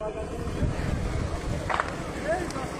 Thank you.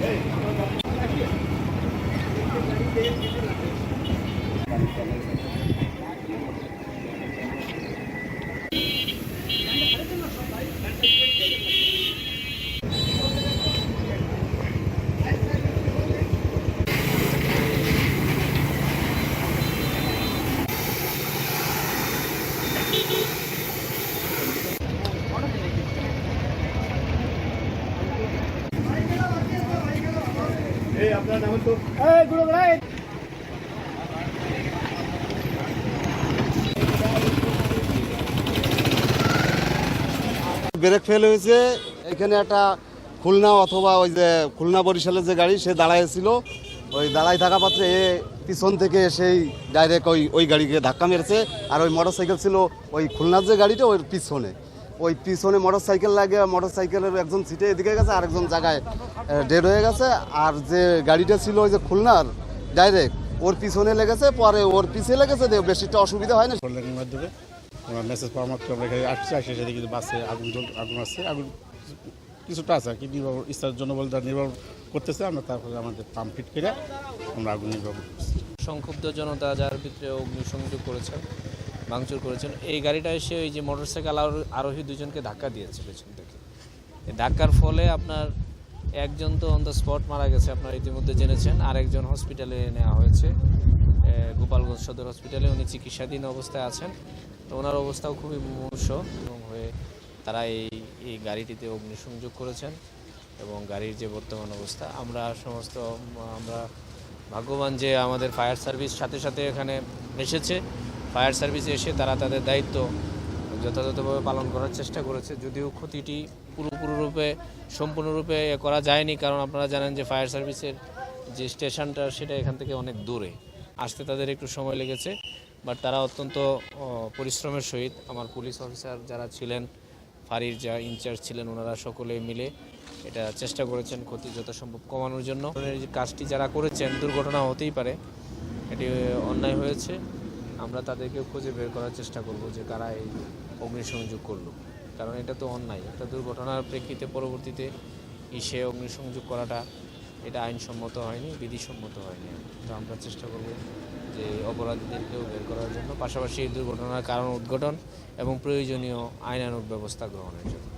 Hey! Brake fail হয়েছে। এখানে একটা খুলনা অথবা ওই যে খুলনা বরিশালের যে গাড়ি সে দাঁড়াইছিল ওই দাঁড়ায় থাকা পাত্রে এ পিছন থেকে সেই ডাইরেক্ট ওই ওই গাড়িকে ধাক্কা মেরেছে। আর ওই মোটর ছিল ওই খুলনার যে গাড়িটা ওই পিছনে। ওই পিছনে মোটর সাইকেল লাগে মোটর সাইকেলের একজন সিটে এদিকে গেছে আর একজন জায়গায় ডেড হয়ে গেছে। আর যে গাড়িটা ছিল ওই যে খুলনার ডাইরেক্ট ওর পিছনে লেগেছে পরে ওর পিছিয়ে লেগেছে বেশিটা অসুবিধা হয় না। মাধ্যমে আমরা মেসেজ পাওয়া মাত্র আমরা এখানে আসছি আসে সেদিকে কিন্তু বাসে আগুন জ্বল আগুন আসছে। আগুন কিছুটা আছে আর কি নির্ভর ইচ্ছার জন্য বলে তার নির্ভর করতেছে। আমরা তারপরে আমাদের পাম্প ফিট করে আমরা আগুন নির্ভর করতেছি। সংক্ষুব্ধ জনতা যার ভিতরে অগ্নিসংযোগ করেছেন ভাঙচুর করেছেন। এই গাড়িটা এসে ওই যে মোটরসাইকেল আরো- আরোহী দুজনকে ধাক্কা দিয়েছে পেছন থেকে। এই ধাক্কার ফলে আপনার একজন তো অন দ্য স্পট মারা গেছে, আপনারা ইতিমধ্যে জেনেছেন। আরেকজন হসপিটালে নেওয়া হয়েছে। গোপালগঞ্জ সদর হসপিটালে উনি চিকিৎসাধীন অবস্থায় আছেন। তো ওনার অবস্থাও খুবই মুমূর্ষ এবং হয়ে তারা এই এই গাড়িটিতে অগ্নিসংযোগ করেছেন এবং গাড়ির যে বর্তমান অবস্থা, আমরা সমস্ত, আমরা ভাগ্যবান যে আমাদের ফায়ার সার্ভিস সাথে সাথে এখানে এসেছে। ফায়ার সার্ভিস এসে তারা তাদের দায়িত্ব যথাযথভাবে পালন করার চেষ্টা করেছে। যদিও ক্ষতিটি পুরোপুরিরূপে, সম্পূর্ণরূপে করা যায়নি, কারণ আপনারা জানেন যে ফায়ার সার্ভিসের যে স্টেশনটা, সেটা এখান থেকে অনেক দূরে। আসতে তাদের একটু সময় লেগেছে, বাট তারা অত্যন্ত পরিশ্রমের সহিত আমার পুলিশ অফিসার যারা ছিলেন ফাঁড়ির যা ইনচার্জ ছিলেন, ওনারা সকলে মিলে এটা চেষ্টা করেছেন ক্ষতি যথাসম্ভব কমানোর জন্য। কাজটি যারা করেছেন, দুর্ঘটনা হতেই পারে, এটি অন্যায় হয়েছে। আমরা তাদেরকে খুঁজে বের করার চেষ্টা করব যে কারা এই অগ্নিসংযোগ করল। কারণ এটা তো অন্যায়, একটা দুর্ঘটনার প্রেক্ষিতে পরবর্তীতে ইসে অগ্নিসংযোগ করাটা এটা আইনসম্মত হয়নি, বিধিসম্মত হয়নি। তো আমরা চেষ্টা করব যে অপরাধীদেরকেও বের করার জন্য, পাশাপাশি এই দুর্ঘটনার কারণ উদ্ঘাটন এবং প্রয়োজনীয় আইনানুগ ব্যবস্থা গ্রহণের জন্য।